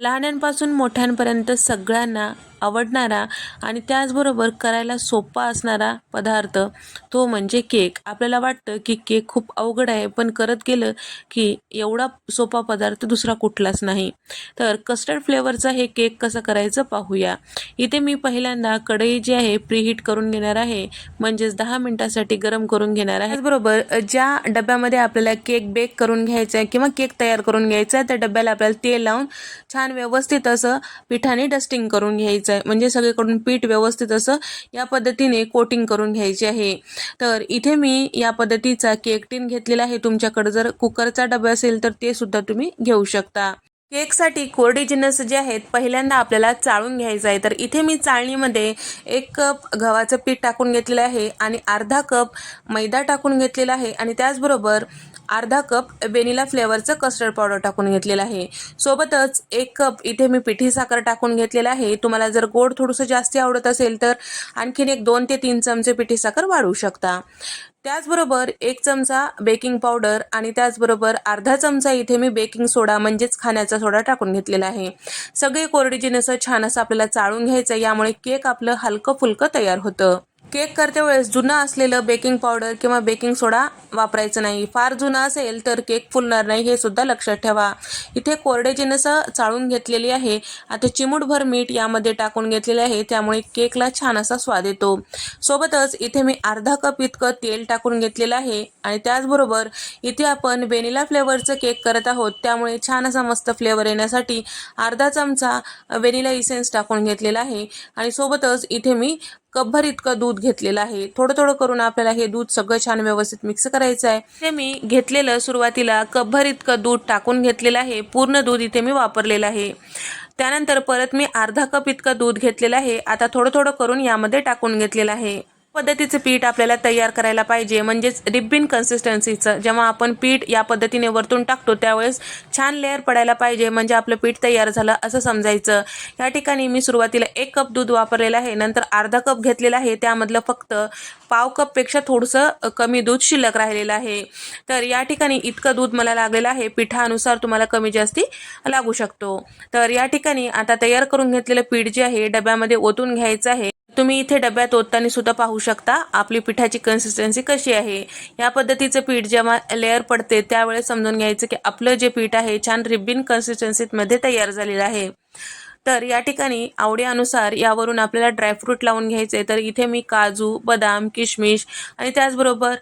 लहानांपासून मोठ्यांपर्यंत सगळ्यांना आवडणारा आणि त्याचबरोबर करायला सोपा असणारा पदार्थ तो म्हणजे केक. आपल्याला वाटतं की केक खूप अवघड आहे पण करत गेलं की एवढा सोपा पदार्थ दुसरा कुठलाच नाही. तर कस्टर्ड फ्लेवरचा हे केक कसं करायचं पाहूया. इथे मी पहिल्यांदा कढई जी आहे प्रीहीट करून घेणार आहे. म्हणजेच दहा मिनटासाठी गरम करून घेणार आहे. त्याचबरोबर ज्या डब्यामध्ये आपल्याला केक बेक करून घ्यायचा आहे किंवा केक तयार करून घ्यायचा आहे त्या डब्याला आपल्याला तेल लावून छान व्यवस्थित असं पिठाने डस्टिंग करून घ्यायचं आहे. म्हणजे सगळीकडून पीठ व्यवस्थित असं या पद्धतीने कोटिंग करून घ्यायचे आहे. तर इथे मी या पद्धतीचा केक टीन घेतलेला आहे. तुमच्याकडे जर कुकरचा डबा असेल तर ते सुद्धा तुम्ही घेऊ शकता. केकसाठी कोरडे जिन्नस जे आहेत पहिल्यांदा आपल्याला चाळून घ्यायचं आहे. तर इथे मी चाळणीमध्ये एक कप गव्हाचं पीठ टाकून घेतलेलं आहे आणि अर्धा कप मैदा टाकून घेतलेला आहे आणि त्याचबरोबर अर्धा कप वेनिला फ्लेवरचं कस्टर्ड पावडर टाकून घेतलेलं आहे. सोबतच एक कप इथे मी पिठी साखर टाकून घेतलेला आहे. तुम्हाला जर गोड थोडंसं जास्ती आवडत असेल तर आणखीन एक दोन ते तीन चमचे पिठी साखर वाढवू शकता. त्याचबरोबर एक चमचा बेकिंग पावडर आणि त्याचबरोबर अर्धा चमचा इथे मी बेकिंग सोडा म्हणजेच खाण्याचा सोडा टाकून घेतलेला आहे. सगळे कोरडी जिनस छान असं आपल्याला चाळून घ्यायचं यामुळे केक आपलं हलकं फुलकं तयार होतं. केक करते वेळेस जुनं असलेलं बेकिंग पावडर किंवा बेकिंग सोडा वापरायचं नाही. फार जुनं असेल तर केक फुलणार नाही हे सुद्धा लक्षात ठेवा. इथे कोरडे जिनस चाळून घेतलेली आहे. आता चिमूटभर मीठ यामध्ये टाकून घेतलेले आहे. त्यामुळे केकला छान असा स्वाद येतो. सोबतच इथे मी अर्धा कप इतकं तेल टाकून घेतलेलं आहे आणि त्याचबरोबर इथे आपण वेनिला फ्लेवरचं केक करत आहोत. त्यामुळे छान असा मस्त फ्लेवर येण्यासाठी अर्धा चमचा वेनिला इसेन्स टाकून घेतलेला आहे. आणि सोबतच इथे मी कपभर इतकं दूध घेतलेलं आहे. थोडं थोडं करून आपल्याला हे दूध सगळं छान व्यवस्थित मिक्स करायचं आहे ते मी घेतलेलं सुरुवातीला कपभर इतकं दूध टाकून घेतलेलं आहे. पूर्ण दूध इथे मी वापरलेलं आहे. त्यानंतर परत मी अर्धा कप इतकं दूध घेतलेलं आहे. आता थोडं थोडं करून यामध्ये टाकून घेतलेलं आहे. पद्धतीचं पीठ आपल्याला तयार करायला पाहिजे. म्हणजेच रिब्बिन कन्सिस्टन्सीचं जेव्हा आपण पीठ या पद्धतीने वरतून टाकतो त्यावेळेस छान लेअर पडायला पाहिजे. म्हणजे आपलं पीठ तयार झालं असं समजायचं. या ठिकाणी मी सुरुवातीला एक कप दूध वापरलेलं आहे. नंतर अर्धा कप घेतलेला आहे. त्यामधलं फक्त पाव कपपेक्षा थोडंसं कमी दूध शिल्लक राहिलेलं आहे. तर या ठिकाणी इतकं दूध मला लागलेलं आहे. पिठानुसार तुम्हाला कमी जास्ती लागू शकतो. तर या ठिकाणी आता तयार करून घेतलेलं पीठ जे आहे डब्यामध्ये ओतून घ्यायचं आहे. तुम्ही इथे डब्यात ओतताना सुद्धा पाहू शकता. आपली पिठाची कन्सिस्टन्सी कशी आहे? या पद्धतीचं पीठ जेव्हा लेअर पडते त्यावेळेस समजून घ्यायचं की आपलं जे पीठ आहे छान रिबिन कन्सिस्टन्सीमध्ये तयार झालेलं आहे. तर या ठिकाणी आवडीनुसार यावरून आपल्याला ड्रायफ्रूट लावून घ्यायचे. तर इथे मी काजू बदाम किशमिश आणि त्याचबरोबर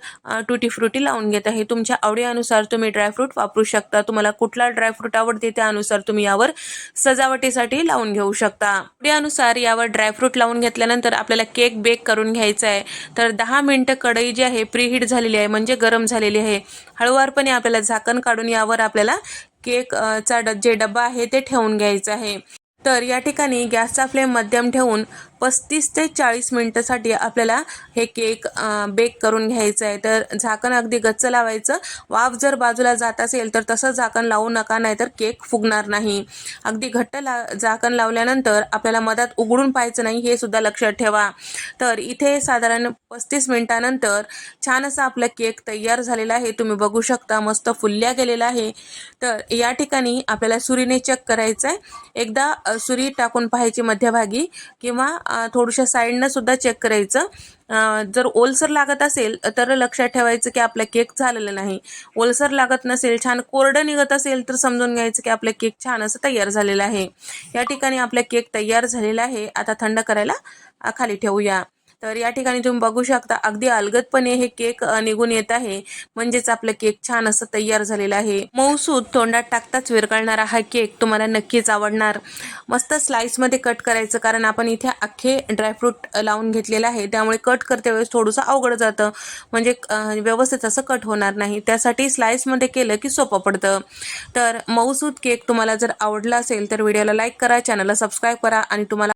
टुटी फ्रुटी लावून घेत आहे. तुमच्या आवडीनुसार तुम्ही ड्रायफ्रूट वापरू शकता. तुम्हाला कुठला ड्रायफ्रूट आवडते त्यानुसार तुम्ही यावर सजावटीसाठी लावून घेऊ शकता. आवडीनुसार यावर ड्रायफ्रूट लावून घेतल्यानंतर आपल्याला केक बेक करून घ्यायचा आहे. तर दहा मिनटं कढई जी आहे प्रीहीट झालेली आहे म्हणजे गरम झालेली आहे. हळूवारपणे आपल्याला झाकण काढून यावर आपल्याला केक चा जे डब्बा आहे ते ठेवून घ्यायचं आहे. तर या ठिकाणी गॅसचा फ्लेम मध्यम ठेवून पस्तीस ते चाळीस मिनटासाठी आपल्याला हे केक बेक करून घ्यायचं आहे. तर झाकण अगदी गच्च लावायचं. वाफ जर बाजूला जात असेल तर तसं झाकण लावू नका नाहीतर केक फुगणार नाही. अगदी घट्ट ला झाकण लावल्यानंतर आपल्याला मधात उघडून पाहायचं नाही हे सुद्धा लक्षात ठेवा. तर इथे साधारण पस्तीस मिनटानंतर छान असा आपला केक तयार झालेला आहे. तुम्ही बघू शकता मस्त फुलल्या गेलेला आहे. तर या ठिकाणी आपल्याला सुरीने चेक करायचं आहे एकदा सुरी टाकून पाहायची मध्यभागी किंवा थोडशा साईडनं सुद्धा चेक करायचं. जर ओलसर लागत असेल तर लक्षात ठेवायचं की आपला केक झालेला नाही. ओलसर लागत नसेल छान कोरडं निघत असेल तर समजून घ्यायचं की आपलं केक छान असं तयार झालेलं आहे. या ठिकाणी आपला केक तयार झालेला आहे. आता थंड करायला खाली ठेवूया. तर या ठिकाणी तुम्ही बघू शकता अगदी अलगदपणे हे केक निघून येत आहे. म्हणजेच आपलं केक छान असं तयार झालेलं आहे. मऊसूद तोंडात टाकताच विरघळणारा हा केक तुम्हाला नक्कीच आवडणार. मस्त स्लाइसमध्ये कट करायचं कारण आपण इथे अख्खे ड्रायफ्रूट लावून घेतलेलं आहे. त्यामुळे कट करते वेळेस थोडंसं अवघड जातं. म्हणजे व्यवस्थित असं कट होणार नाही. त्यासाठी स्लाईसमध्ये केलं की सोपं पडतं. तर मऊसूद केक तुम्हाला जर आवडला असेल तर व्हिडिओला लाईक करा चॅनलला सबस्क्राईब करा आणि तुम्हाला